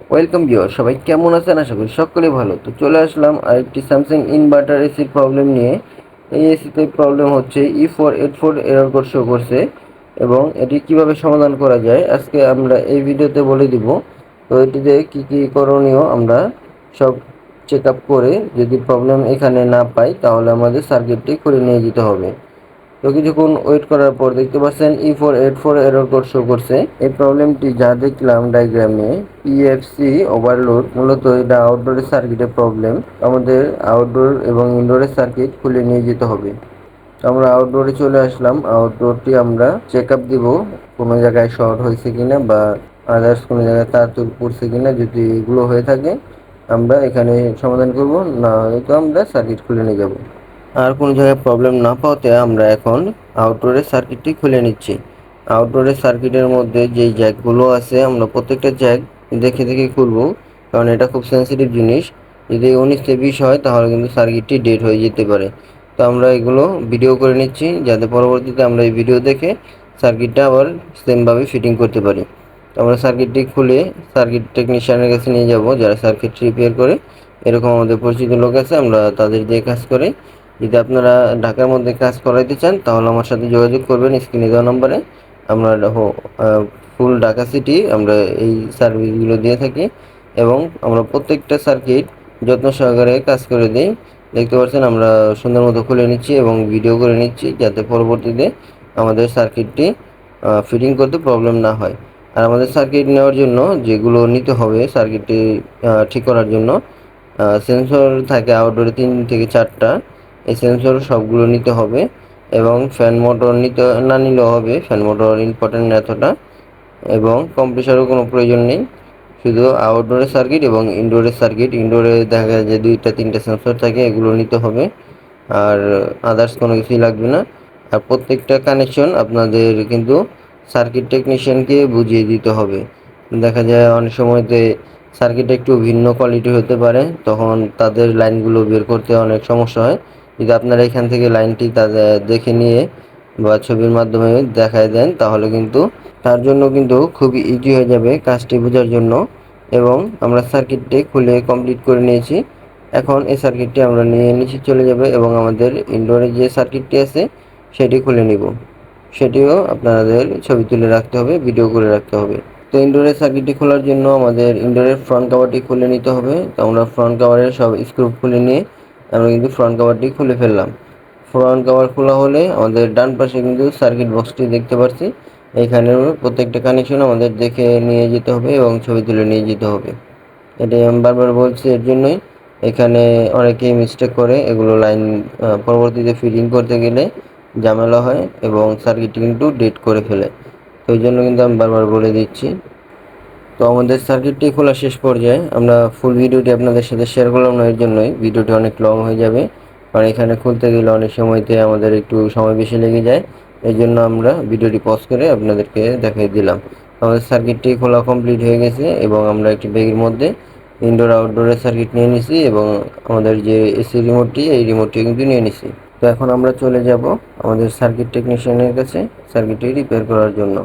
Welcome viewer সবাই কেমন আছেন? আশা করি সকলেই ভালো। তো চলে আসলাম আরেকটি স্যামসাং ইনভার্টার এসির প্রবলেম নিয়ে। এই এসিতে প্রবলেম হচ্ছে E four eight four error code show করছে এবং এটি কীভাবে সমাধান করা যায় আজকে আমরা এই ভিডিওতে বলে দিব। তো এটিতে কী কী করণীয় আমরা সব চেক আপ করে যদি প্রবলেম এখানে না পাই তাহলে আমাদের সার্কিটটি করে নিয়ে যেতে হবে। তো কিছুক্ষণ ওয়েট করার পর দেখতে পাচ্ছেন E four eight four error code show করছে। এই প্রবলেমটি যা দেখলাম ডায়াগ্রামে পিএফসি ওভারলোড মূলত এটা আউটডোরের সার্কিটের প্রবলেম আমাদের আউটডোর এবং ইনডোরের সার্কিট খুলে নিয়ে যেতে হবে। আমরা আউটডোরে চলে আসলাম। আউটডোরটি আমরা চেক আপ দিব, কোনো জায়গায় শর্ট হয়েছে কিনা বা আদার্স কোনো জায়গায় তার তুর পড়ছে কিনা। যদি এগুলো হয়ে থাকে, আমরা এখানে সমাধান করব, না হয়তো আমরা সার্কিট খুলে নিয়ে যাব। আর কোনো জায়গায় প্রবলেম না পাওয়াতে আমরা এখন আউটডোরের সার্কিটটি খুলে নিচ্ছি। আউটডোরের সার্কিটের মধ্যে যেই জ্যাকগুলো আছে, আমরা প্রত্যেকটা জ্যাক দেখে দেখে খুলবো, কারণ এটা খুব সেন্সিটিভ জিনিস। যদি উনিশ বিশ হয়, তাহলে কিন্তু সার্কিটটি ডেট হয়ে যেতে পারে। তো আমরা এগুলো ভিডিও করে নিচ্ছি, যাতে পরবর্তীতে আমরা এই ভিডিও দেখে সার্কিটটা আবার সেমভাবে ফিটিং করতে পারি। তো আমরা সার্কিটটি খুলে সার্কিট টেকনিশিয়ানের কাছে নিয়ে যাব, যারা সার্কিট রিপেয়ার করে, এরকম আমাদের পরিচিত লোক আছে, আমরা তাদের দিয়ে কাজ করে যদি আপনারা ঢাকার মধ্যে কাজ করাইতে চান, তাহলে আমার সাথে যোগাযোগ করবেন স্ক্রিনে দেওয়া নম্বরে। আমরা ফুল ঢাকা সিটি, আমরা এই সার্ভিসগুলো দিয়ে থাকি এবং আমরা প্রত্যেকটা সার্কিট যত্ন সহকারে কাজ করে দিই। দেখতে পাচ্ছেন, আমরা সুন্দর মতো খুলে নিচ্ছি এবং ভিডিও করে নিচ্ছি যাতে পরবর্তীতে আমাদের সার্কিটটি ফিটিং করতে প্রবলেম না হয়। আর আমাদের সার্কিট নেওয়ার জন্য যেগুলো নিতে হবে সার্কিটটি ঠিক করার জন্য সেন্সর থাকে আউটডোরে তিন থেকে চারটা। এই সেন্সর সবগুলো নিতে হবে এবং ফ্যান মোটর নিতে, না নিলেও হবে ফ্যান মোটর ইম্পর্টেন্ট এতটা। এবং কম্প্রেসারও কোনো প্রয়োজন নেই। শুধু আউটডোরের সার্কিট এবং ইনডোরের সার্কিট ইনডোরে দেখা যায় যে দুইটা, তিনটা সেন্সর থাকে, এগুলো নিতে হবে। আর আদার্স কোনো কিছুই লাগবে না। আর প্রত্যেকটা কানেকশন আপনাদের কিন্তু সার্কিট টেকনিশিয়ানকে বুঝিয়ে দিতে হবে। দেখা যায় অনেক সময়তে সার্কিট একটু ভিন্ন কোয়ালিটি হতে পারে, তখন তাদের লাইনগুলো বের করতে অনেক সমস্যা হয়। যদি আপনারা এখান থেকে লাইনটি তাদের দেখে নিয়ে বা ছবির মাধ্যমে দেখায় দেন, তাহলে কিন্তু তার জন্য কিন্তু খুবই ইজি হয়ে যাবে কাজটি বোঝার জন্য। এবং আমরা সার্কিটটি খুলে কমপ্লিট করে নিয়েছি। এখন এই সার্কিটটি আমরা নিয়ে নিচে চলে যাবে এবং আমাদের ইনডোরে যে সার্কিটটি আছে, সেটি খুলে নিব। সেটিও আপনাদের ছবি তুলে রাখতে হবে ভিডিও করে রাখতে হবে। তো ইনডোরের সার্কিটটি খোলার জন্য আমাদের ইনডোরের ফ্রন্ট কাভারটি খুলে নিতে হবে। তো আমরা ফ্রন্ট কাভারের সব স্ক্রু খুলে নিয়ে আমরা কিন্তু ফ্রন্ট কাভারটি খুলে ফেললাম। ফ্রন্ট কভার খোলা হলে আমাদের ডান পাশে কিন্তু সার্কিট বক্সটি দেখতে পাচ্ছি। এখানে প্রত্যেকটা কানেকশন আমাদের দেখে নিয়ে যেতে হবে এবং ছবি তুলে নিয়ে যেতে হবে। এটাই আমি বারবার বলছি, এর জন্যই এখানে অনেকেই মিস্টেক করে এগুলো লাইন পরবর্তীতে ফিটিং করতে গেলে ঝামেলা হয় এবং সার্কিটটি কিন্তু ডেট করে ফেলে। তো এই জন্য কিন্তু আমি বারবার বলে দিচ্ছি। তো আমাদের সার্কিটটি খোলা শেষ পর্যায়ে। আমরা ফুল ভিডিওটি আপনাদের সাথে শেয়ার করলাম না এর জন্যই ভিডিওটি অনেক লং হয়ে যাবে। কারণ এখানে খুলতে গেলে অনেক সময়তে আমাদের একটু সময় বেশি লেগে যায়। এই জন্য আমরা ভিডিওটি পজ করে আপনাদেরকে দেখিয়ে দিলাম। আমাদের সার্কিটটি খোলা কমপ্লিট হয়ে গেছে এবং আমরা একটি ব্যাগের মধ্যে ইনডোর আউটডোরের সার্কিট নিয়ে নিছি এবং আমাদের যে এসি রিমোটটি এই রিমোটটি কিন্তু নিয়ে নিছি। তো এখন আমরা চলে যাব আমাদের সার্কিট টেকনিশিয়ানের কাছে সার্কিটটি রিপেয়ার করার জন্য।